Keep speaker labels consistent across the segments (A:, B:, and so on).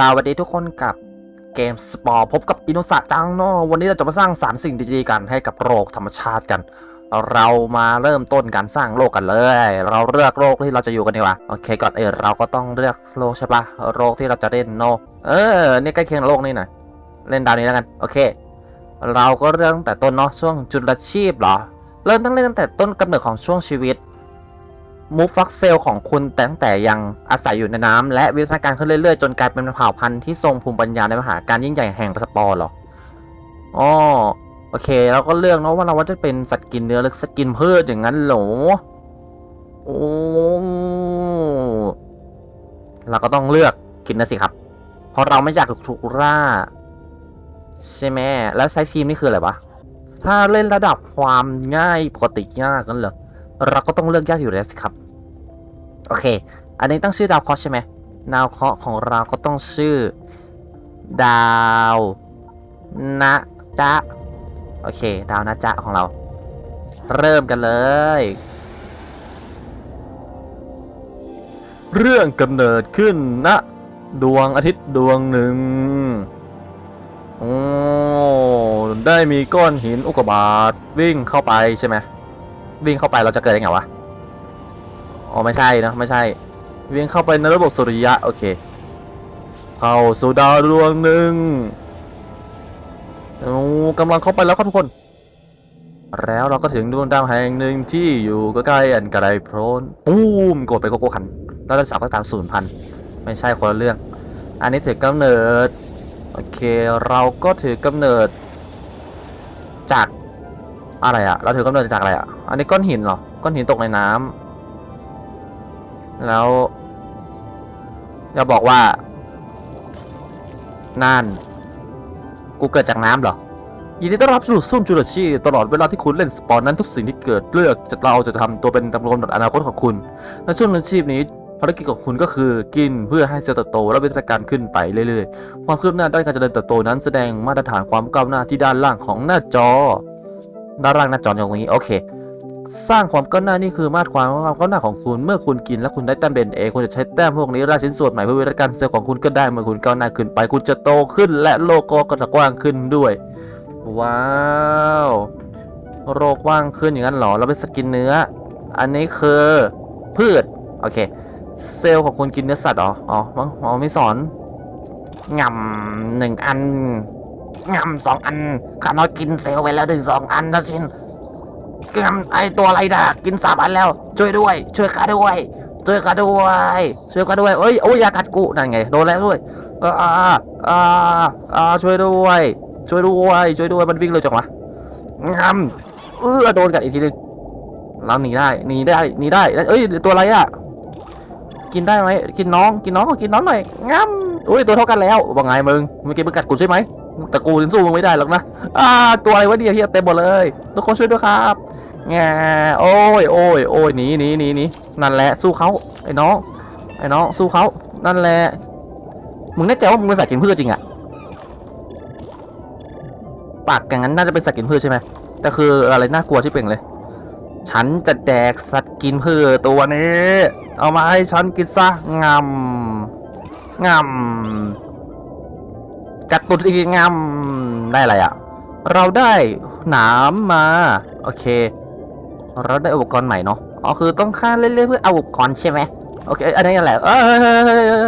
A: สวัสดีทุกคนกับเกมสปอร์พบกับอินุสะจังโนาะวันนี้เราจะมาสร้างสารสิ่งดีๆกันให้กับโลกธรรมชาติกัน เรามาเริ่มต้นการสร้างโลกกันเลย เราเลือกโลกที่เราจะอยู่กันดีกว่าโอเคก่อนเออเราก็ต้องเลือกโลกใช่ปะโลกที่เราจะเล่นโนาะเออนี่ใกล้เคียงโลกนี่หน่อยเล่นดาวนี้แล้วกันโอเค เราก็เริ่มตั้งแต่ต้นเนาะช่วงจุลชีพเหรอ เริ่มตั้งเล่นตั้งแต่ต้นกำเนิดของช่วงชีวิต มูฟฟักเซลของคุณตั้งแต่ยังอาศัยอยู่ในน้ำและวิวัฒนาการขึ้นเรื่อยๆ จนกลายเป็นเผ่าพันธุ์ที่ทรงภูมิปัญญาในมหาการยิ่งใหญ่แห่งสปอร์หรออ๋อโอเคเราก็เลือกเนาะว่าเราว่าจะเป็นสัตว์กินเนื้อหรือสัตว์กินพืชอย่างนั้นหรอโอ้เราก็ต้องเลือกกินนะสิครับ เพราะเราไม่อยากถูกล่าใช่ไหมแล้วใช้ทีมนี่คืออะไรวะถ้าเล่นระดับความง่ายปกติยากกันเหรอ เราก็ต้องเลือกยากอยู่แล้วสิครับ โอเค อันนี้ตั้งชื่อดาวเคราะห์ใช่ไหมดาวเคราะห์ของเราก็ต้องชื่อ ดาวนะจ๊ะโอเค ดาวนะจ๊ะของเรา เริ่มกันเลย เรื่องกำเนิดขึ้นณดวงอาทิตย์ดวงหนึ่งโอ้ได้มีก้อนหินอุกกาบาตวิ่งเข้าไปใช่ไหม วิ่งเข้าไปเราจะเกิดยังไงวะ อ๋อไม่ใช่นะไม่ใช่ วิ่งเข้าไปในระบบสุริยะโอเค เข้าสู่ดาวดวงหนึ่งโอ้กำลังเข้าไปแล้วครับทุกคน แล้วเราก็ถึงดวงดาวแห่งหนึ่งที่อยู่ใกล้ๆอันไกลโพลนปูมกดไปโกโก้คันแล้วเราสาวก็ตามศูนย์พันไม่ใช่คนละเรื่อง อันนี้ถือกำเนิด โอเคเราก็ถือกำเนิดจากอะไรอะเราถือกำเนิดจากอะไรอะ อันนี้ก้อนหินเหรอ ก้อนหินตกในน้ำแล้วจะบอกว่า นั่น กูเกิดจากน้ำเหรอ ยินดีต้อนรับสู่ซุ่มจุลชีตลอดเวลาที่คุณเล่นสปอนนั้นทุกสิ่งที่เกิดเลือกจะเราจะทำตัวเป็นตำรวจอนาคตของคุณ และช่วงจุลชีพนี้ภารกิจของคุณก็คือกินเพื่อให้เซลล์เติบโตและวิวัฒนาการขึ้นไปเรื่อยๆ ความคืบหน้าด้านการเจริญเติบโตนั้นแสดงมาตรฐานความก้าวหน้าที่ด้านล่างของหน้าจอ ด้านล่างหน้าจออย่างนี้โอเค สร้างความก้าวหน้านี่คือมาตรความความก้าวหน้าของคุณเมื่อคุณกินและคุณได้แต้มเบนเอคุณจะใช้แต้มพวกนี้ราชิ้นส่วนใหม่เพื่อวิวัฒนาการเซลล์ของคุณก็ได้เมื่อคุณก้าวหน้าขึ้นไป คุณจะโตขึ้น และโลกก็จะกว้างขึ้นด้วย ว้าวโลกกว้างขึ้นอย่างนั้นเหรอเราเป็นสกินเนื้อ อันนี้คือพืชโอเค เซลล์ของคุณกินเนื้อสัตว์เหรออ๋อมั้งอ๋อไม่สอนงำหนึ่งอันงำสองอันข้าน้อยกินเซลล์ไปแล้วถึงสองอันนะชิน ไอตัวอะไรด่ะกินสามอันแล้ว ช่วยด้วย ช่วยข้าด้วย ช่วยข้าด้วย ช่วยข้าด้วยเอ้ยโอ้ยอย่ากัดกูนั่นไงโดนแล้วด้วยอ่าอ่าอ่าอ่าช่วยด้วย ช่วยด้วย ช่วยด้วยมันวิ่งเร็วจังวะงำเออโดนกัดอีกทีนึงเราหนีได้หนีได้หนีได้เอ้ยตัวอะไรอะกินได้ไหมกินน้องกินน้องก็กินน้องหน่อยงั้มอุ้ยตัวเท่ากันแล้วว่าไงมึงเมื่อกี้มึงกัดกูใช่ไหม แต่กูยังสู้มึงไม่ได้หรอกนะอ่าตัวอะไรวะเนี่ยเฮียเต็มหมดเลยทุกคนช่วยด้วยครับแงโอ้ยโอ้ยโอ้ยหนีหนีหนีหนีนั่นแหละสู้เขาไอ้น้องไอ้น้องสู้เขานั่นแหละมึงแน่ใจว่ามึงเป็นสัตว์กินพืชจริงอะปากอย่างนั้นน่าจะเป็นสัตว์กินพืชใช่ไหมแต่คืออะไรน่ากลัวที่เป็นเลย ฉันจะแดกสัตว์กินพืชตัวนี้ เอามาให้ฉันกินซะงำงำ กัดตุดอีกงำได้อะไรอะ่ะ เราได้หนามมา โอเค เราได้อุปกรณ์ใหม่เนาะอ๋อคือต้องฆ่าเล่นๆเพื่อเอาอุปกรณ์ใช่ไหมโอเคอันนี้แหละเอ้ยเฮ้ย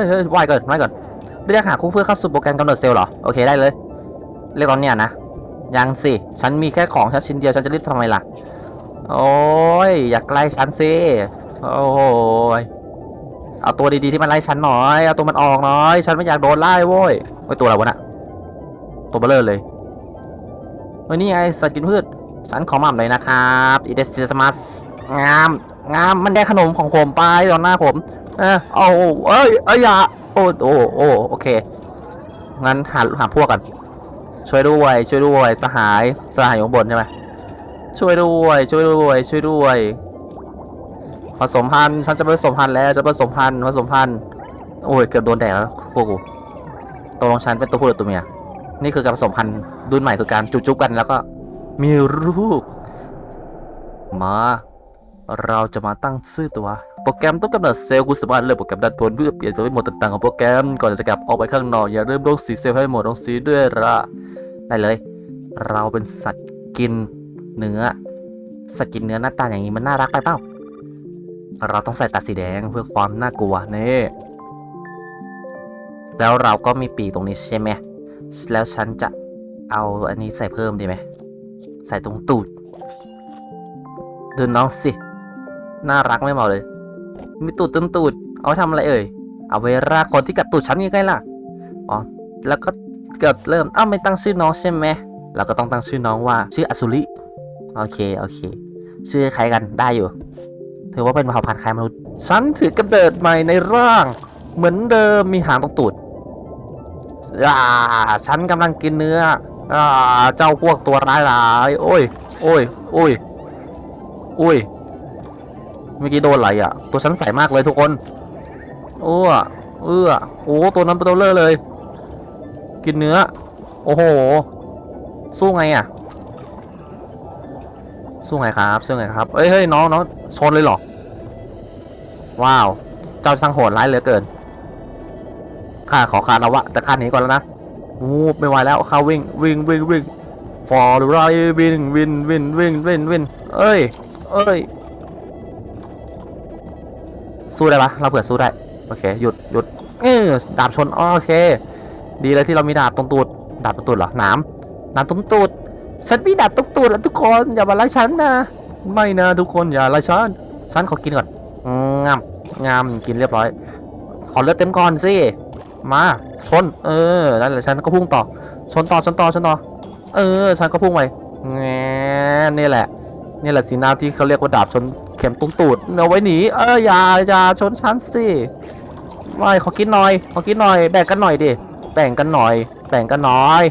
A: เฮ้ยก่อนไหวก่อนเรียกหาคู่เพื่อเข้าสู่โปรแกรมกำเนิดเซลล์เหรอโอเคได้เลย เรียกตอนเนี้ยนะยังสิ ฉันมีแค่ของแค่ชิ้นเดียวฉันจะรีบทำไมล่ะ โอ้ยอยากไล่ฉันสิ โอ้ยเอาตัวดีๆที่มันไล่ฉันหน่อย เอาตัวมันออกหน่อย ฉันไม่อยากโดนไล่โว้ยไอ้ยตัวอะไรวะน่ะ ตัวเบลเลอร์เลยเฮ้ยนี่ไงสัตว์กินพืชฉันขอหม่ำเลยนะครับอีเดสซิมัสงามงามมันได้ขนมของผมไปตอนหน้าผม เออเอาเอ้ยเอ้ยอย่าโอ้โอ้โอ้โอเคงั้นหาหาพวกกันช่วยด้วย ช่วยด้วยสหายสหายอยู่ข้างบนใช่ไหมช่วยด้วย ช่วยด้วย ช่วยด้วย ผสมพันธุ์ฉันจะผสมพันธุ์แล้วจะผสมพันธุ์ผสมพันธุ์โอ้ยเกือบโดนแดดแล้วพวกกูตกลงฉันเป็นตัวผู้หรือตัวเมีย นี่คือการผสมพันธุ์รุ่นใหม่คือการจุจุบกันแล้วก็มีลูกมา เราจะมาตั้งชื่อตัว โปรแกรมต้องกำเนิดเซลล์คุณสามารถเลือกโปรแกรมด้านบนเพื่อเปลี่ยนไปหมดต่างๆของโปรแกรมก่อนจะกลับออกไปข้างนอกอย่าลืมลงสีเซลล์ให้หมดลงสีด้วยละได้เลย เราเป็นสัตว์กินเนื้อสัตว์กินเนื้อหน้าตาอย่างนี้มันน่ารักไปเปล่าเราต้องใส่ตาสีแดงเพื่อความน่ากลัวนี่แล้วเราก็มีปีกตรงนี้ใช่ไหม แล้วฉันจะเอาอันนี้ใส่เพิ่มดีไหม ใส่ตรงตูดดูน้องสิ น่ารักไม่เหมาเลย มีตูดเต็มตูด เอาไว้ทำอะไรเอ่ย เอาไว้รากคนที่กัดตูดฉันยังไงล่ะ อ๋อ แล้วก็เกิดเริ่ม อ้าวไม่ตั้งชื่อน้องใช่ไหมเราก็ต้องตั้งชื่อน้องว่า ชื่ออสุริ โอเค โอเค ชื่อใครกันได้อยู่ ถือว่าเป็นเผ่าพันธุ์คล้ายมนุษย์ ฉันถือกำเนิดใหม่ในร่าง เหมือนเดิมมีหางตรงตูด อ่าฉันกำลังกินเนื้ออ่าเจ้าพวกตัวร้ายร้ายโอ้ย โอ้ย โอ้ย โอ้ย เมื่อกี้โดนอะไรอะ ตัวฉันใสมากเลยทุกคนโอ้อเออโอ้ตัวนั้นเป็นตัวเลอร์เลย กินเนื้อ โอ้โห สู้ไงอะ สู้ไงครับสู้ไงครับ เอ้ยเฮ้ยน้องน้องชนเลยเหรอ ว้าว เจ้าช่างโหดร้ายเหลือเกิน ข้าขอคาราวะแต่ข้าหนีก่อนแล้วนะโอ้ไม่ไหวแล้วข้าวิ่งวิ่งวิ่งวิ่ง for the right วิ่งวิ่งวิ่งวิ่งวิ่งวิ่งเอ้ย เอ้ย สู้ได้ปะเราเผื่อสู้ได้ โอเค หยุดหยุดเออดาบชนโอเค ดีเลยที่เรามีดาบตรงตูด ดาบตรงตูดเหรอหนามหนามตรงตูดฉันมีดาบตรงตูดแล้วทุกคนอย่ามาไล่ฉันนะ ไม่นะทุกคนอย่าไล่ฉัน ฉันขอกินก่อนงามงามกินเรียบร้อย ขอเลือดเต็มก่อนสิ มาชน เออนั่นแหละฉันก็พุ่งต่อชนต่อชนต่อชนต่อ เออ ฉันก็พุ่งไปแงนี่แหละ นี่แหละสีหน้าที่เขาเรียกว่าดาบชนเข็มตรงตูดเอาไว้หนีเอออย่าอย่าชนฉันสิไม่ขอกินหน่อยขอกินหน่อยแบ่งกันหน่อยดิแบ่งกันหน่อยแบ่งกันหน่อย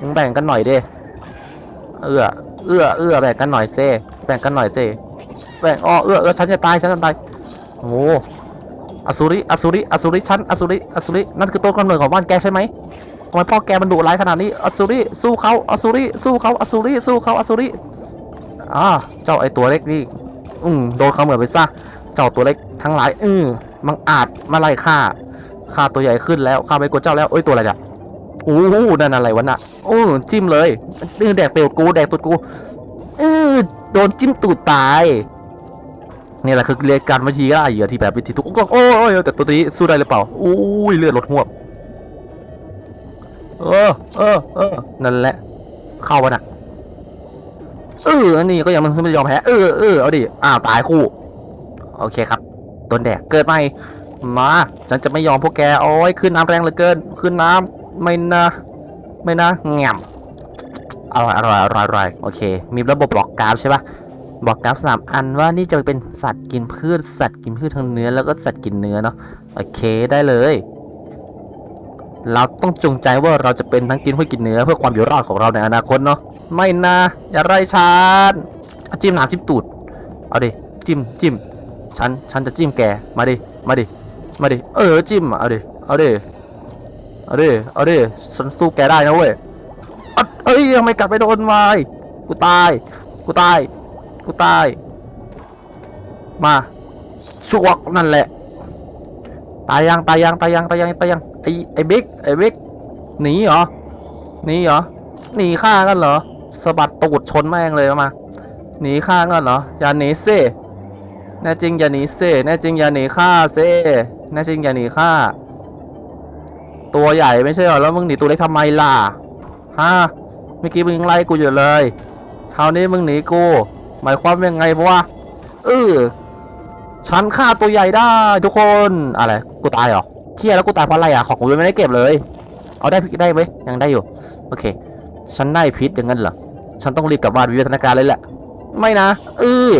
A: มึงแบ่งกันหน่อยดิเอื้อเอื้อเอื้อแบ่งกันหน่อยเซแบ่งกันหน่อยเซแบ่งอ้อเอื้อเอื้อฉันจะตายฉันจะตายโอ้ อสุริอสุริอสุริฉันอสุริอสุรินั่นคือต้นกำเนิดของบ้านแกใช่ไหมทำไมพ่อแกมันดุร้ายขนาดนี้อสุริสู้เขาอสุริสู้เขาอสุริสู้เขาอสุริอ่าเจ้าไอตัวเล็กนี่อืมโดนเขาเหมือนไปซะเจ้าตัวเล็กทั้งหลายอืมมังอาจมาไล่ข้าข้าตัวใหญ่ขึ้นแล้วข้าไปกดเจ้าแล้วโอ้ยตัวอะไรเนี่ยโอ้โหนั่นอะไรวะน่ะโอ้จิ้มเลยนี่แดกเปลวกูแดกตูดกูเออโดนจิ้มตูดตาย นี่แหละคือเรียกการวิธีล่าเหยื่อที่แบบวิธีทุกก็โอ้ยแต่ตัวนี้สู้ได้หรือเปล่าอุ้ยเลือดลดหวเออเออเออนั่นแหละ เข้าวะน่ะเอออันนี้ก็ยังมันไม่ยอมแพ้เออเออเอาดิอ้าวตายคู่ โอเคครับโดนแดดเกิดใหม่มา ฉันจะไม่ยอมพวกแกโอ้ยขึ้นน้ำแรงเหลือเกิน ขึ้นน้ำไม่นะ ไม่นะแง่มอร่อยอร่อยอร่อยโอเค มีระบบบอกกราฟใช่ปะ บอกกราฟสามอันว่านี่จะเป็นสัตว์กินพืชสัตว์กินพืชทางเนื้อแล้วก็สัตว์กินเนื้อเนาะโอเคได้เลย เราต้องจงใจว่าเราจะเป็นทั้งกินพืชกินเนื้อเพื่อความอยู่รอดของเราในอนาคตเนาะไม่นะอย่าไล่ฉันจิ้มน้ำจิ้มตูดเอาดิจิ้มจิ้มฉันฉันจะจิ้มแกมาดิมาดิมาดิเออจิ้มเอาดิเอาดิเอาดิเอาดิฉันสู้แกได้นะเว้ยเอ้ยยังไม่กลับไปโดนไม้กูตาย กูตาย กูตาย มาชวกนั่นแหละ ตายยังตายยังตายยังตายยังตายยังไอไอบิ๊กไอบิ๊กหนีเหรอหนีเหรอหนีฆ่ากันเหรอสะบัดตูดชนแม่งเลยเอามาหนีฆ่ากันเหรออย่าหนีสิแน่จริงอย่าหนีเซ่แน่จริงอย่าหนีข้าเซ่แน่จริงอย่าหนีข้าตัวใหญ่ไม่ใช่เหรอแล้วมึงหนีตัวเล็กทำไมล่ะฮะเมื่อกี้มึงไล่กูอยู่เลยคราวนี้มึงหนีกู หมายความยังไงเพราะวะเออฉันฆ่าตัวใหญ่ได้ทุกคนอะไรกูตายเหรอเที่ยแล้วกูตายเพราะอะไรอะของกูยังไม่ได้เก็บเลย เอาได้พิษได้ไหมยังได้อยู่โอเค ฉันได้พิษอย่างนั้นเหรอฉันต้องรีบกลับบ้านวิวัฒนาการเลยแหละไม่นะเออ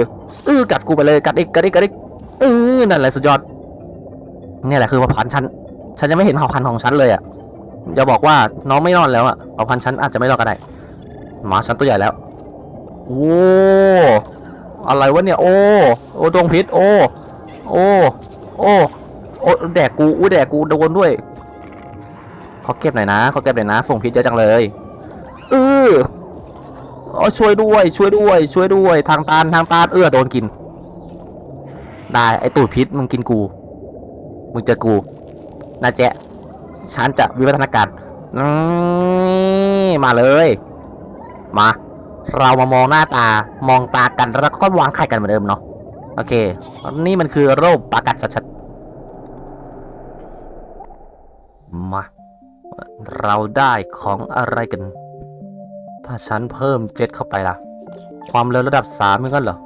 A: เออกัดกูไปเลยกัดอีกกัดอีกกัดอีกเออนั่นแหละสุดยอดนี่แหละคือเผ่าพันธุ์ฉันฉันยังไม่เห็นเผ่าพันธุ์ของฉันเลยอะอย่าบอกว่าน้องไม่รอดแล้วอะเผ่าพันธุ์ฉันอาจจะไม่รอดก็ได้หมาฉันตัวใหญ่แล้ว โอ้อะไรวะเนี่ย โอ้โอ้ดวงพิษ โอ้โอ้โอ้โอ้แดกกูอู้แดกกูโดนด้วยขอเก็บหน่อยนะขอเก็บหน่อยนะส่งพิษเยอะจังเลยเอออ๋อช่วยด้วย ช่วยด้วย ช่วยด้วย ทางตานทางตานเอื้อโดนกิน ได้ไอตูดพิษมึงกินกู มึงเจอกูนะแจ๊ะฉันจะวิวัฒนาการอืมมาเลย มา เรามามองหน้าตามองตากันแล้วก็วางไข่กันเหมือนเดิมเนาะโอเค นี่มันคือโรคปากัดชัดๆมาเราได้ของอะไรกัน ถ้าฉันเพิ่มเจ็ดเข้าไปล่ะ ความเร็วระดับสามมือนกันเหรอ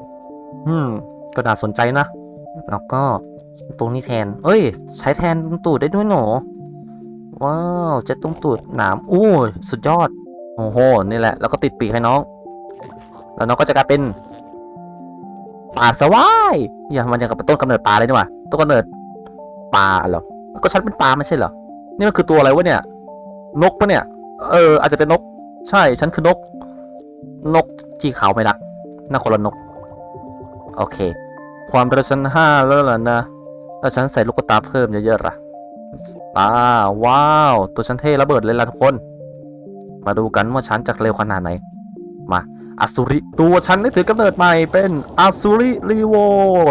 A: อืม ก็น่าสนใจนะ แล้วก็ตรงนี้แทน เอ้ย ใช้แทนตรงตูดได้ด้วยหนูว้าวเจ็ดตรงตูดหนามอู้สุดยอด โอ้โห นี่แหละ แล้วก็ติดปีกให้น้อง แล้วน้องก็จะกลายเป็นปลาสวายอย่ามันยังกับต้นกำเนิดปลาเลยนี่หว่าต้นกำเนิดปลาเหรอก็ฉันเป็นปลาไม่ใช่เหรอนี่มันคือตัวอะไรวะเนี่ย นกปะเนี่ย เออ อาจจะเป็นนก ใช่ ฉันคือนก นกที่ขาวไม่รักน่าคนละนก โอเค ความเร็วชั้นห้าแล้วล่ะนะแล้วฉันใส่ลูกตาเพิ่มเยอะๆล่ะตาว้าว ตัวฉันเท่ระเบิดเลยล่ะทุกคน มาดูกันว่าฉันจะเร็วขนาดไหน มา อสุริตัวฉันได้ถือกำเนิดใหม่เป็นอสุริรีโว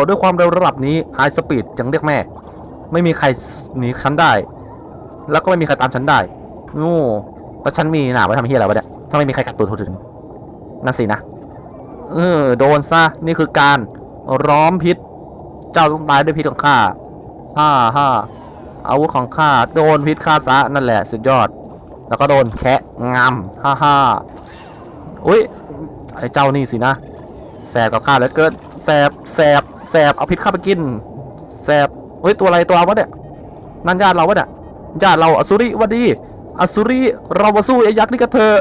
A: ด้วยความเร็วระดับนี้ไฮสปีดยังเรียกแม่ ไม่มีใครหนีฉันได้ แล้วก็ไม่มีใครตามฉันได้โง่แล้วฉันมีหนาไว้ทำเฮียอะไรวะเนี่ยถ้าไม่มีใครกัดตัวถึงนั่นสินะเออโดนซะนี่คือการร้อมพิษ เจ้าต้องตายด้วยพิษของข้าฮ่าฮ่าอาวุธของข้าโดนพิษฆ่าซะนั่นแหละสุดยอด แล้วก็โดนแคะงำฮ่าฮ่าอุ้ย ไอ้เจ้านี่สินะแสบกับข้าเหลือเกินแสบแสบแสบเอาพิษข้าไปกินแสบเฮ้ยตัวอะไรตัววะเนี่ยนั่นญาติเราวะเนี่ยญาติเราอสุริวัดดีอสุริเรามาสู้ไอ้ยักษ์นี่กันเถอ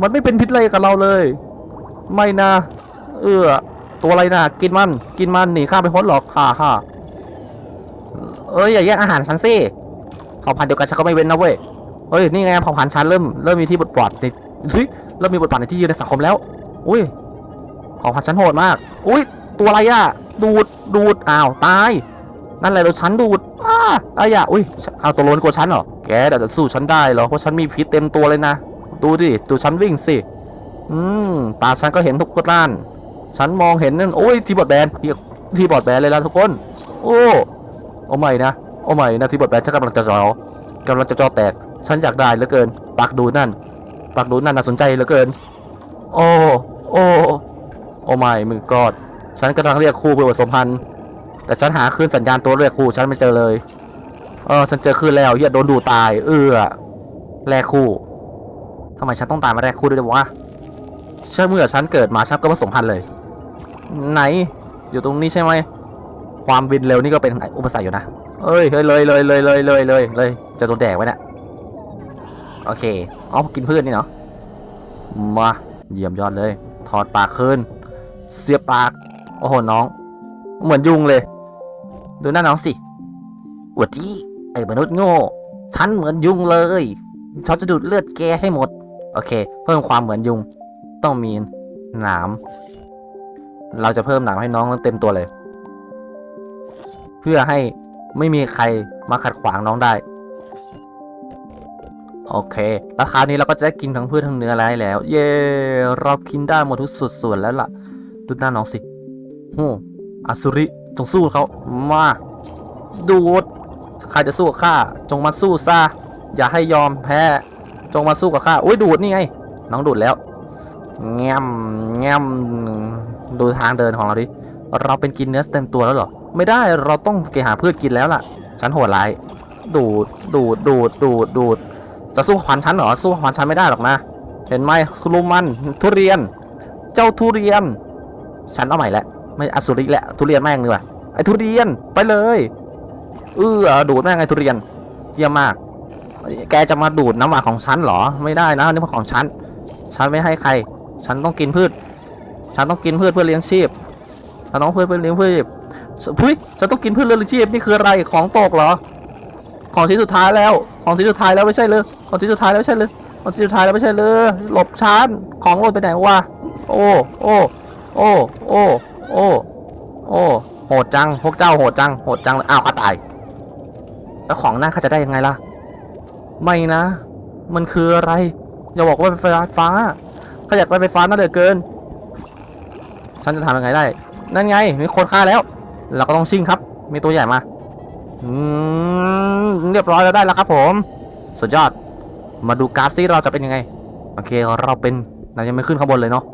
A: มันไม่เป็นพิษอะไรกับเราเลย ไม่นะ เออตัวอะไรนะกินมัน กินมันหนีข้าไปพ้นหรอกฮ่าฮ่าเอ้ยอย่าแย่งอาหารฉันสิเผ่าพันธุ์เดียวกันฉันก็ไม่เว้นนะเว้ยเฮ้ยนี่ไงเผ่าพันธุ์ฉันเริ่มเริ่มมีที่บทบาทในเฮ้ยเริ่มมีบทบาทในที่ยืนในสังคมแล้ว อุ้ยเผ่าพันธุ์ฉันโหดมาก อุ้ย ตัวอะไรอะดูด ดูด อ้าว ตาย นั่นแหละเราฉันดูด อ้าอายะอุ้ย เอาตัวโลนกลัวฉันเหรอ แกเดี๋ยวจะสู้ฉันได้เหรอ เพราะฉันมีพิษเต็มตัวเลยนะ ดูดิ ดูฉันวิ่งสิ อืม ตาฉันก็เห็นทุกด้าน ฉันมองเห็นนั่น โอ้ย ทีบอดแบนที่ทีบอดแบนเลยละทุกคน โอ้ โอ้ไม่นะ โอ้ไม่นะ ทีบอดแบนฉันกำลังจะจอกำลังจะจอแตก ฉันอยากได้เหลือเกินปากดูนั่นปากดูนั่นน่าสนใจเหลือเกิน โอ้ โอ้โอ้ไม่มึงกอดฉันกำลังเรียกคู่เพื่อผสมพันธ์แต่ฉันหาคลื่นสัญญาณตัวเรียกคู่ฉันไม่เจอเลย เออฉันเจอคลื่นแล้วเฮียโดนดูตาย เออแลกคู่ทำไมฉันต้องตายมาแลกคู่ด้วยวะเชื่อเมื่อฉันเกิดมาฉันก็ผสมพันธ์เลย ไหน อยู่ตรงนี้ใช่ไหมความบินเร็วนี่ก็เป็นอุปสรรคอยู่นะเอ้ยเฮ้ยเลยเลยเลยเลยเลยเลยเลยจะโดนแดกไว้นี่ยโอเคอ๋อกินพืชนี่เนาะมาเยี่ยมยอดเลย ถอดปากคืนเสียบปาก โอ้โหน้อง เหมือนยุงเลย ดูหน้าน้องสิอวดดีไอ้มนุษย์โง่ ฉันเหมือนยุงเลยฉันจะดูดเลือดแกให้หมด โอเค เพิ่มความเหมือนยุง ต้องมีหนาม เราจะเพิ่มหนามให้น้องเต็มตัวเลย เพื่อให้ไม่มีใครมาขัดขวางน้องได้ โอเค แล้วคราวนี้เราก็จะได้กินทั้งพืชทั้งเนื้ออะไรแล้ว เย้เรากินได้หมดทุกสุดส่วนแล้วล่ะ ดูหน้าน้องสิโอ้อสุริจงสู้เขามา ดูดใครจะสู้กับข้า จงมาสู้ซะ อย่าให้ยอมแพ้ จงมาสู้กับข้า อุ้ยดูดนี่ไง น้องดูดแล้ว แง้มแง้มดูทางเดินของเราดิ เราเป็นกินเนื้อเต็มตัวแล้วเหรอ ไม่ได้ เราต้องไปหาพืชกินแล้วล่ะ ฉันโหดร้าย ดูด ดูด ดูด ดูด ดูด จะสู้พันฉันเหรอ สู้พันฉันไม่ได้หรอกนะ เห็นไหมคุรุมัน ทุเรียน เจ้าทุเรียน ฉันเอาใหม่แหล้วไม่อสุริแหละ ทุเรียนแม่งดีกว่า ไอ้ทุเรียน ไปเลย เออดูดแม่งไอ้ทุเรียน เยี่ยมมาก แกจะมาดูดน้ำหวานของฉันเหรอ ไม่ได้นะนี่มันของฉัน ฉันไม่ให้ใคร ฉันต้องกินพืช ฉันต้องกินพืชเพื่อเลี้ยงชีพ ฉันต้องเพื่อเพื่อเลี้ยงพืชพุ้ยฉันต้องกินพืชเลี้ยงชีพ นี่คืออะไร ของตกเหรอ ของชิ้นสุดท้ายแล้ว ของชิ้นสุดท้ายแล้วไม่ใช่เลยของชิ้นสุดท้ายแล้วไม่ใช่เลยของชิ้นสุดท้ายแล้วไม่ใช่เลยหลบฉันของหล่นไปไหนวะโอ้โอ้โอ้โอ้โอ้โอ้โหดจังพวกเจ้าโหดจังโหดจังเอ้าวข้าตาย แล้วของนั่นข้าจะได้ยังไงล่ะ ไม่นะ มันคืออะไร อย่าบอกว่าเป็นไฟฟ้าข้าอยากได้ไฟฟ้านั่นเหลือเกิน ฉันจะทำยังไงได้ นั่นไง มีคนฆ่าแล้ว เราก็ต้องชิงครับ มีตัวใหญ่มา อืมเรียบร้อยแล้วได้แล้วครับผม สุดยอด มาดูกราฟซิเราจะเป็นยังไง โอเคเราเป็นเรายังไม่ขึ้นข้างบนเลยเนาะ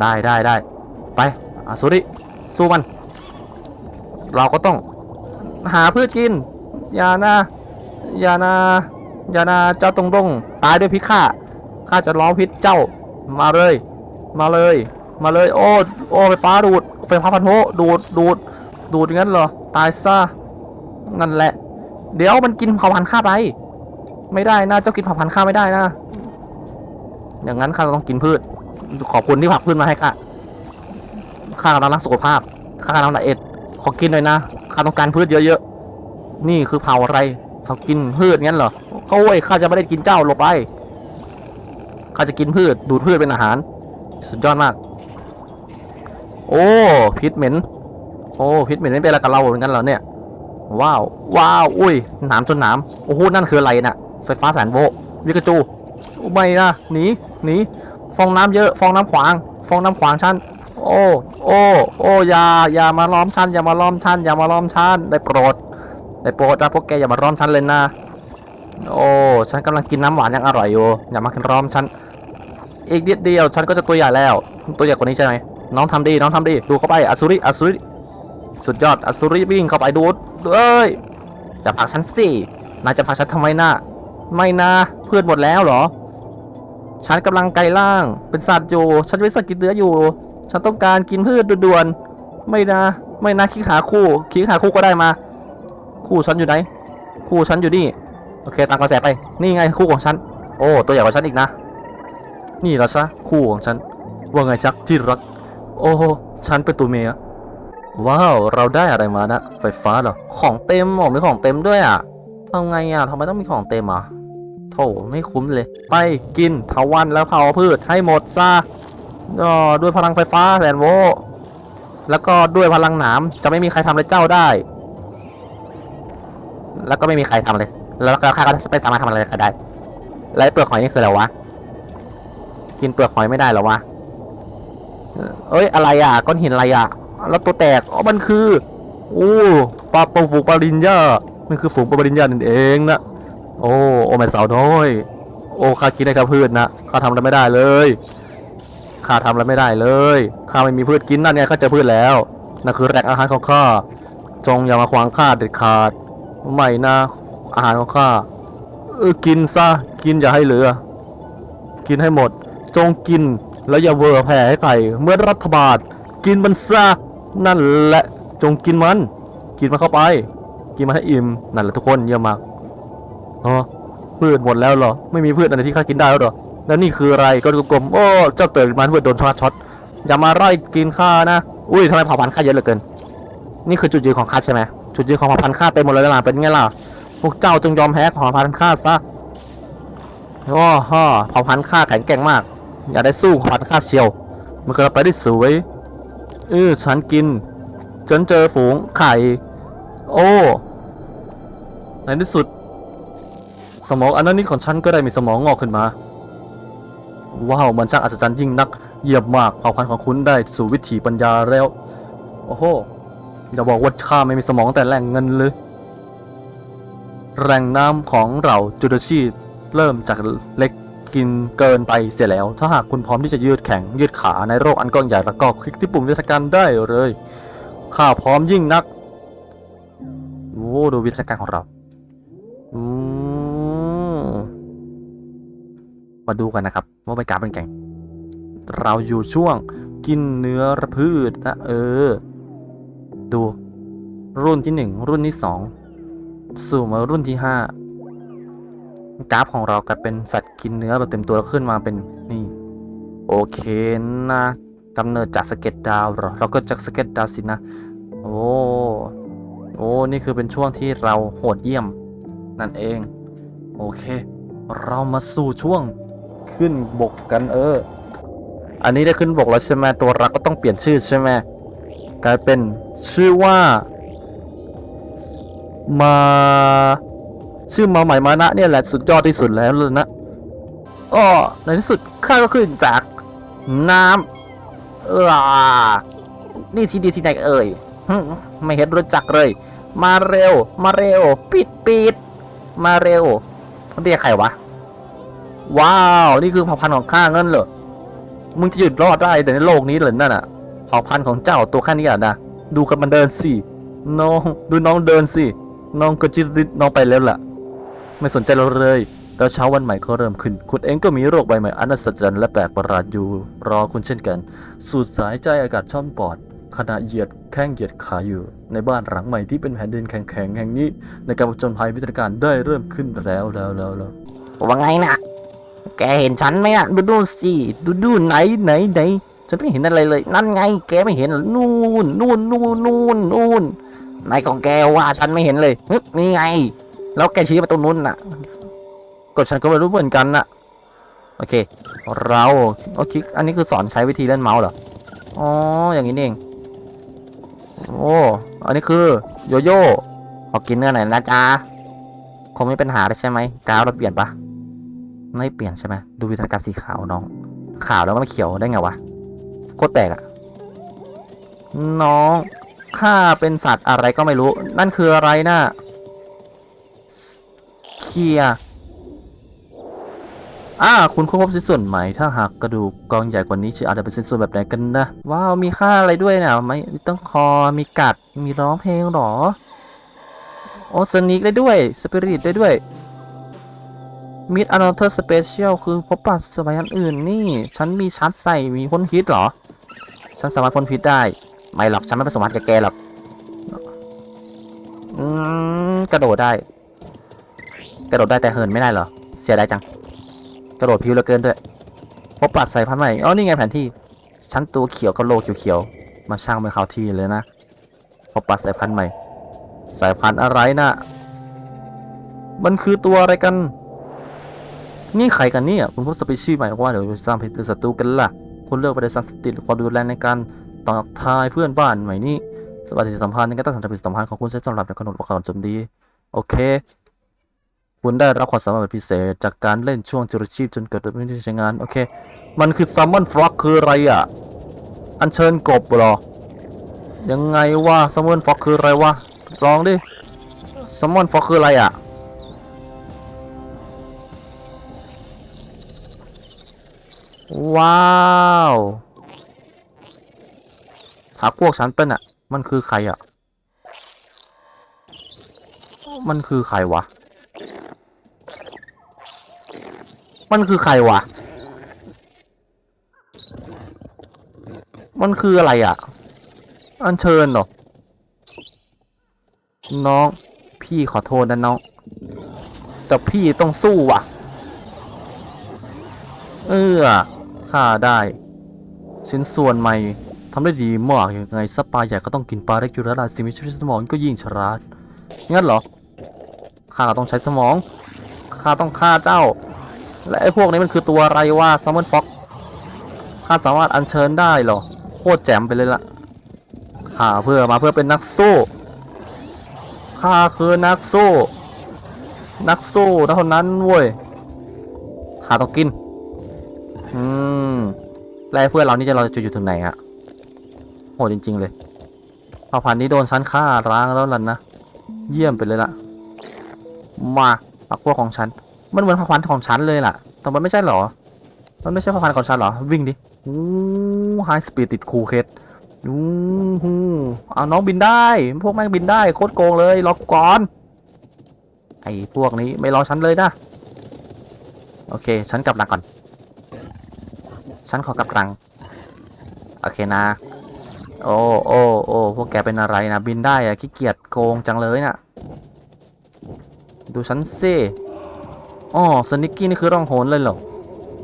A: ได้ได้ได้ ไปอสุริสู้มัน เราก็ต้องหาพืชกิน อย่านะอย่านะอย่านะเจ้าตรงตรงตายด้วยพิษข้า ข้าจะล้อพิษเจ้า มาเลย มาเลย มาเลย โอ้ โอ้ไฟฟ้าดูดไฟฟ้าพันโทดูด ดูด ดูดงั้นเหรอ ตายซะ นั่นแหละ เดี๋ยวมันกินเผ่าพันธุ์ข้าไป ไม่ได้นะเจ้ากินเผ่าพันธุ์ข้าไม่ได้นะ อย่างนั้นข้าต้องกินพืช ขอบคุณที่ผลักพืชมาให้ข้าข้ากำลังรักสุขภาพข้ากำลังละเอ็ด ขอกินหน่อยนะข้าต้องการพืชเยอะๆ นี่คือเผ่าอะไรเผ่ากินพืชงั้นเหรอโอ้ยข้าจะไม่ได้กินเจ้าหลบไปข้าจะกินพืชดูดพืชเป็นอาหาร สุดยอดมาก โอ้พิษเหม็น โอ้พิษเหม็นไม่เป็นอะไรกับเราเหมือนกันเหรอเนี่ย ว้าว ว้าว อุ้ย หนามจนหนาม โอ้โห นั่นคืออะไรน่ะไฟฟ้าแสนโวลต์วิกาจูไม่นะ หนี หนี ฟองน้ำเยอะ ฟองน้ำขวาง ฟองน้ำขวางฉัน โอ้ โอ้ โอ้อย่าอย่ามาล้อมฉัน อย่ามาล้อมฉัน อย่ามาล้อมฉัน ได้โปรด ได้โปรดนะพวกแกอย่ามาล้อมฉันเลยนะ โอ้ ฉันกำลังกินน้ำหวานอย่างอร่อยอยู่ อย่ามาล้อมฉัน อีกนิดเดียว ฉันก็จะตัวใหญ่แล้ว ตัวใหญ่กว่านี้ใช่ไหมน้องทำดี น้องทำดี ดูเข้าไปอสุริอสุริ สุดยอดอสุริวิ่งเข้าไปดูดเอ้ยจะผลักฉันสินายจะผลักฉันทำไมนะไม่นะเพื่อนหมดแล้วเหรอ ฉันกำลังไกลล่าง เป็นสัตว์อยู่ ฉันเป็นสัตว์กินเนื้ออยู่ ฉันต้องการกินพืชด่วนๆไม่นะ ไม่นะคิดหาคู่คิดหาคู่ก็ได้มา คู่ฉันอยู่ไหน คู่ฉันอยู่นี่ โอเคตามกระแสไป นี่ไงคู่ของฉัน โอ้ ตัวใหญ่กว่าฉันอีกนะ นี่เหรอซะคู่ของฉัน ว่าไงชักที่รัก โอ้โหฉันเป็นตัวเมีย ว้าว เราได้อะไรมานะ ไฟฟ้าเหรอ ของเต็มหมอมีของเต็มด้วยอะทำไงอะทำไมต้องมีของเต็มอะโถไม่คุ้มเลย ไปกินเถาวันแล้วเผาพืชให้หมดซะด้วยพลังไฟฟ้าแสนโวแล้วก็ด้วยพลังหนามจะไม่มีใครทำอะไรเจ้าได้ แล้วก็ไม่มีใครทำเลย แล้วก็ข้าก็ไม่สามารถทำอะไรก็ได้แล้วไอ้เปลือกหอยนี่คืออะไรวะ กินเปลือกหอยไม่ได้หรอวะ เอ้ยอะไรอะก้อนหินอะไรอะ แล้วตัวแตกอ๋อมันคือโอ้ปลาปงฝูงปลาลินยามันคือฝูงปลาลินยานั่นเองนะโอ้โอ้แม่สาวน้อย โอ้ข้ากินได้แค่พืชนะข้าทำอะไรไม่ได้เลยข้าทำอะไรไม่ได้เลยข้าไม่มีพืชกินนั่นไงข้าเจอพืชแล้วนั่นคือแหล่งอาหารของข้าจงอย่ามาขวางข้าเด็ดขาดไม่นะอาหารของข้าเออกินซะกินอย่าให้เหลือ กินให้หมด จงกินแล้วอย่าเวอร์แผ่ให้ใครเมื่อรัฐบาลกินมันซะ นั่นแหละจงกินมัน กินมันเข้าไป กินมันให้อิ่มนั่นแหละทุกคนเยี่ยมมากอ๋อพืชหมดแล้วเหรอไม่มีพืชอะไรที่ข้ากินได้แล้วเหรอแล้วนี่คืออะไรก็กลมโอ้เจ้าเติร์มันเพื่อโดนช็อตช็อตอย่ามาไล่กินข้านะอุ้ยทำไมเผ่าพันธุ์ข้าเยอะเหลือเกิน นี่คือจุดยืนของข้าใช่ไหมจุดยืนของเผ่าพันธุ์ข้าเต็มหมดเลยล่ะเป็นไงล่ะพวกเจ้าจงยอมแพ้เผ่าพันธุ์ข้าซะโอ้ฮ่อเผ่าพันธุ์ข้าแข็งแกร่งมาก อย่าได้สู้เผ่าพันธุ์ข้าเชียว มันก็ไปได้สวย เออฉันกินฉันเจอฝูงไข่ โอ้ในที่สุด สมองอันนั้นนี่ของฉันก็ได้มีสมองงอกขึ้นมา ว้าว มันช่างอัศจรรย์ยิ่งนัก เยี่ยมมากเผ่าพันธุ์ของคุณได้สู่วิถีปัญญาแล้ว โอ้โหอย่าบอกว่าข้าไม่มีสมองแต่แหล่งเงินเลยแหล่งน้ำของเราจุดชีเริ่มจากเล็ก กินเกินไปเสียแล้ว ถ้าหากคุณพร้อมที่จะยืดแข็งยืดขาในโรคอันกว้างใหญ่แล้วก็คลิกที่ปุ่มวิทยาการได้เลยข้าพร้อมยิ่งนักโอ้ดูวิทยาการของเราอืมมาดูกันนะครับ ว่าเป็นการเป็นแก่ง เราอยู่ช่วงกินเนื้อพืชนะเออ ดู รุ่นที่หนึ่งรุ่นที่สองสู่มารุ่นที่ห้า กราฟของเรากลายเป็นสัตว์กินเนื้อแบบเต็มตัวขึ้นมาเป็นนี่ โอเคนะกำเนิดจากสเก็ตดาวเหรอเราก็จากสเก็ตดาวสินะ โอ้โอ้นี่คือเป็นช่วงที่เราโหดเยี่ยม นั่นเอง โอเค เรามาสู่ช่วงขึ้นบกกันเออ อันนี้ได้ขึ้นบกแล้วใช่ไหมตัวรักก็ต้องเปลี่ยนชื่อใช่ไหมกลายเป็นชื่อว่ามา ชื่อมาใหม่มานะเนี่ยแหละสุดยอดที่สุดแล้วเลยนะอ้อในที่สุดข้าก็ขึ้นจากน้ำเออนี่ที่ดีที่ไหนเอ่ยไม่เห็นรู้จักเลย มาเร็ว มาเร็ว ปิดปิดมาเร็วเรียกใครวะ ว้าว นี่คือเผ่าพันธุ์ของข้าเงินเหรอมึงจะหยุดรอดได้แต่ในโลกนี้เหรอนั่นอะเผ่าพันธุ์ของเจ้าตัวแค่นี้อะนะดูกับมันเดินสิน้องดูน้องเดินสิน้องก็จิริดน้องไปแล้วล่ะ ไม่สนใจเราเลยแล้วเช้าวันใหม่ก็เริ่มขึ้น คุณเองก็มีโรคใบใหม่อันอัศจรรย์และแปลกประหลาดอยู่รอคุณเช่นกัน สูดสายใจอากาศช่องปอด ขณะเหยียดแข้งเหยียดขาอยู่ ในบ้านหลังใหม่ที่เป็นแผ่นดินแข็งๆแห่งนี้ ในการผจญภัยวิทยาการได้เริ่มขึ้นแล้วแล้วแล้วแล้วว่าไงนะแกเห็นฉันไหมนะดูดูสิดูดูไหนไหนไหนฉันไม่เห็นอะไรเลย นั่นไง แกไม่เห็นนู่นนู่นนู่นนู่นนู่นไหนของแกว่าฉันไม่เห็นเลยฮึนี่ไง แล้วแกชี้มาตรงนู้นน่ะก็ฉันก็ไม่รู้เหมือนกันน่ะ โอเค เราโอเคอันนี้คือสอนใช้วิธีเล่นเมาส์เหรอ อ๋อ อย่างนี้เอง โอ้ อันนี้คือโยโย่ ขอกินเนื้อหน่อยนะจ๊ะ คงไม่เป็นหาเลยใช่ไหมกาวเราเปลี่ยนปะไม่เปลี่ยนใช่ไหมดูวิธีการสีขาวน้อง ขาวแล้วมันเขียวได้ไงวะ โคตรแปลกอะน้อง ข้าเป็นสัตว์อะไรก็ไม่รู้ นั่นคืออะไรนะ่ะ เคลียร์อ่าคุณค้นพบชิ้นส่วนใหม่ถ้าหากกระดูกกองใหญ่กว่านี้ชื่อาจจะเป็นชิ้นส่วนแบบไหนกันนะ ว้าว มีค่าอะไรด้วยนะไม่ต้องคอมีกัดมีร้องเพลงหรอ โอ้สนิกได้ด้วย สปิริตได้ด้วยมิดอนเทอร์สเปเชียลคือพบปัสสมัยอันอื่นนี่ ฉันมีชาร์จใส่มีพ่นพิษหรอ ฉันสามารถพ่นพิษได้ ไม่หรอก ฉันไม่เป็นสมบัติกับแกหรอก อืม กระโดดได้ กระโดดได้แต่เหินไม่ได้เหรอ เสียดายจัง กระโดดพิวเหลือเกินด้วยพบปัดใสายพันใหม่อ๋อนี่ไงแผนที่ชั้นตัวเขียวกับโลเขียวๆมาช่างเป็นเขาที่เลยนะพบปัดสายพันธุ์ใหม่ สายพันธุ์อะไรนะมันคือตัวอะไรกัน นี่ใครกันเนี่ยคุณพบสปีชีส์ใหม่ว่าเดี๋ยวจะสร้างเป็นศัตรูกันล่ะคุณเลือกไปในสารสติความดูแลในการต่อทายเพื่อนบ้านใหม่นี้สวัสดิสัมพันธ์ในการตั้งสถานสัมพันธ์ของคุณใช้สำหรับในกำหนดประการโจมตีโอเค คุณได้รับความสามารถพิเศษ จากการเล่นช่วงจุลชีพจนเกิดไม่ได้ใช้งาน โอเค มันคือซัมมอนฟล็อกคืออะไรอะ อัญเชิญกบหรอ ยังไงวะซัมมอนฟล็อกคืออะไรวะ ลองดิซัมมอนฟล็อกคืออะไรอะ ว้าวหาพวกฉันเป็นอะ มันคือใครอะ มันคือใครวะ มันคือใครวะ มันคืออะไรอะ อันเชิญเหรอ น้อง พี่ขอโทษนะน้อง แต่พี่ต้องสู้ว่ะ เออข้าได้ชิ้นส่วนใหม่ทำได้ดีมากยังไงซับปาใหญ่ก็ต้องกินปลาเล็กอยู่แล้วล่ะสิ่งมีชีวิตสมองก็ยิ่งฉลาดงั้นเหรอข้าต้องใช้สมองข้าต้องฆ่าเจ้า และไอ้พวกนี้มันคือตัวอะไรวะซัมมอนฟ็อกข้าสามารถอัญเชิญได้เหรอ โคตรแจ่มไปเลยล่ะข้าเพื่อมาเพื่อเป็นนักสู้ข้าคือนักสู้ นักสู้เท่านั้นเว้ยข้าต้องกิน อืมแล้วเพื่อนเรานี่จะเราจะอยู่ถึงไหนอะโหดจริง ๆ เลยเผ่าพันธุ์นี้โดนชั้นฆ่าล้างแล้วล่ะนะ เยี่ยมไปเลยล่ะ มาปักพวกของฉัน มันเหมือนเผ่าพันของฉันเลยล่ะ แต่มันไม่ใช่เหรอ มันไม่ใช่เผ่าพันของฉันเหรอ วิ่งดิอู้ไฮสปีดติดคูเคสอู้หูเอาน้องบินได้ พวกแม่งบินได้โคตรโกงเลยรอก่อน ไอ้พวกนี้ไม่รอฉันเลยนะ โอเค ฉันกลับหลังก่อน ฉันขอกลับหลัง โอเคนะ โอ้โอ้โอ้พวกแกเป็นอะไรนะ บินได้อะขี้เกียจโกงจังเลยน่ะ ดูฉันสิ อ๋อสนิกกี้นี่คือร่องโหนเลยเหรอ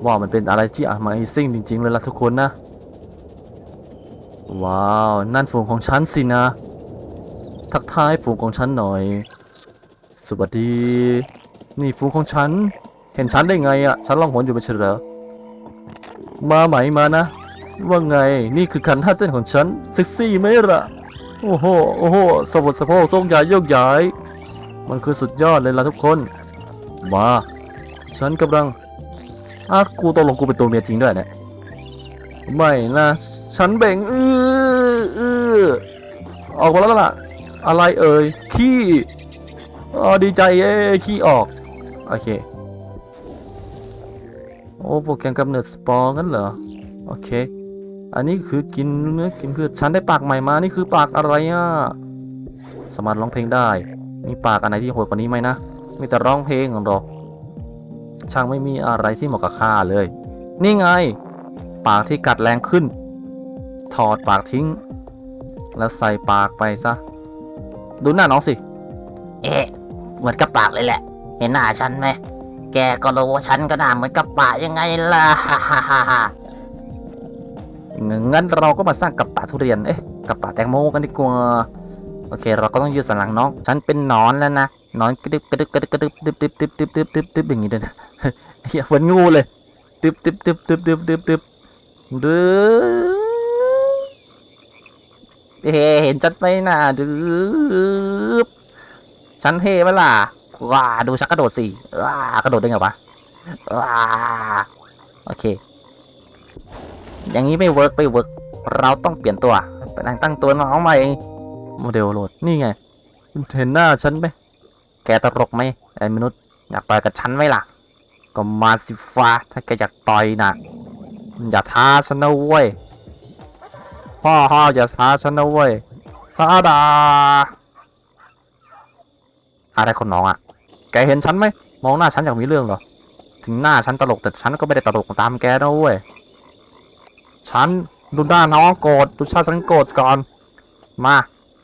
A: ว่ามันเป็นอะไรที่ Amazing จริง ๆ เลยล่ะทุกคนนะ ว้าว นั่นฝูงของฉันสินะ ทักทายฝูงของฉันหน่อย สวัสดี นี่ฝูงของฉัน เห็นฉันได้ไงอะฉันล่องหนอยู่ไม่ใช่เหรอมาไหมมานะ ว่าไง นี่คือขันท่าเต้นของฉันเซ็กซี่ไหมล่ะ โอ้โห โอ้โหสะบดสะโพกทรงใหญ่โยกย้าย มันคือสุดยอดเลยล่ะทุกคน มา ฉันกำลังอากูตกลงกูเป็นตัวเมียจริงด้วยเนี่ยไม่นะ ฉันเบ่งอืออือออกมาแล้วล่ะ อะไรเอ่ย ขี้อ๋อดีใจเอ้ขี้ออก โอเค โอ้โปรแกรมกำเนิดสปอร์งั้นเหรอ โอเค อันนี้คือกินเนื้อกินพืชฉันได้ปากใหม่มา นี่คือปากอะไรอะ สามารถร้องเพลงได้ มีปากอันไหนที่โหดกว่านี้ไหมนะ มีแต่ร้องเพลงของดอก ช่างไม่มีอะไรที่เหมาะกับข้าเลย นี่ไง ปากที่กัดแรงขึ้น ถอดปากทิ้ง แล้วใส่ปากไปซะ ดูหน้าน้องสิ
B: เอ๊ะเหมือนกับปากเลยแหละ เห็นหน้าฉันไหม แกก็รู้ว่าฉันก็หน้าเหมือนกับปากยังไงล่ะฮ่าฮ่าฮ่า
A: งั้นเราก็มาสร้างกับปากทุเรียน เอ๊ะ กับปากแตงโมกันดีกว่า โอเค เราก็ต้องยืดสันหลังน้อง ฉันเป็นนอนแล้วนะนอนกระดึบกระดึบกระดึบกระดึบดึบดึบดึบดึบดึบดึบอย่างนี้ด้วยนะ เหี้ยเหมือนงูเลยตึ๊บตึ๊บตึ๊บตึ๊บตึ๊บตึ๊บตึ๊บดื้อเฮ้เห็นจัดไหมน่ะดื้อฉันเท่ไหมล่ะว้าดูชักกระโดดสิว้ากระโดดได้ไงวะว้าโอเค อย่างนี้ไม่เวิร์กไม่เวิร์กเราต้องเปลี่ยนตัวไปตั้งตัวน้องใหม่โมเดลโหลดนี่ไงเห็นหน้าฉันไหมแกตลกไหมไอ้มนุษย์อยากไปกับฉันไหมล่ะ ก็มาสิฟ้าถ้าแกอยากต่อยนะอย่าท้าฉันนะเว้ยพ่อพ่ออย่าท้าฉันนะเว้ยท้าดาอะไรคนน้องอะ แกเห็นฉันไหมมองหน้าฉันอยากมีเรื่องเหรอ ถึงหน้าฉันตลกแต่ฉันก็ไม่ได้ตลกตามแกนะเว้ย ฉันดูหน้าน้องโกรธดูชาฉันโกรธก่อน มา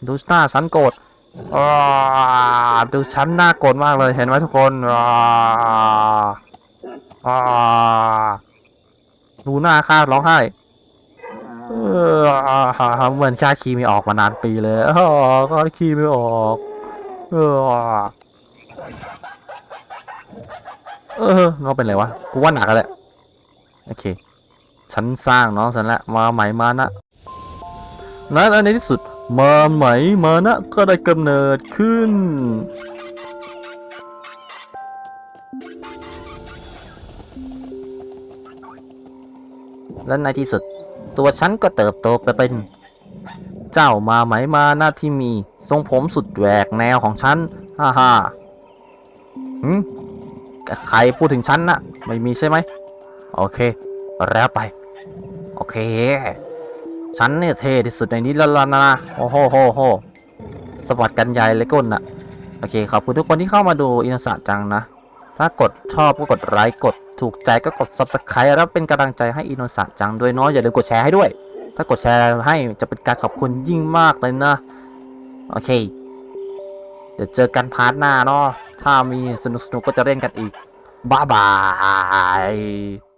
A: ดูหน้าฉันโกรธอ่าดูฉันหน้าโกรธมากเลยเห็นไหมทุกคนอ่า อ่าดูหน้าข้าร้องไห้เออเหมือนข้าคีไม่ออกมานานปีเลยอ๋อข้าคีไม่ออก เออ เออน้องเป็นไรวะ กูว่าหนักแล้วแหละ โอเค ฉันสร้างน้องฉันละ มาใหม่มานะนั้นในที่สุด มาใหม่มานะ ก็ได้กำเนิดขึ้น และในที่สุด ตัวฉันก็เติบโตไปเป็น เจ้ามาไหมมาหนะที่มี ทรงผมสุดแหวกแนวของฉัน ฮ่าฮ่าหืมใครพูดถึงฉันนะไม่มีใช่ไหม โอเค แล้วไป โอเค ฉันเนี่ยเท่ที่สุดในนี้แล้วล่ะนะโอ้โหโหโหสวัสดกันใหญ่เลยก้นน่ะโอเคขอบคุณทุกคนที่เข้ามาดูอินสาจังนะ ถ้ากดชอบก็กดไลค์กดถูกใจก็กด subscribe แล้วเป็นกำลังใจให้อินโนสาจังด้วยเนาะอย่าลืมกดแชร์ให้ด้วย ถ้ากดแชร์ให้จะเป็นการขอบคุณยิ่งมากเลยนะ โอเค เดี๋ยวเจอกันพาร์ทหน้าเนาะถ้ามีสนุกๆก็จะเล่นกันอีกบ๊ายบาย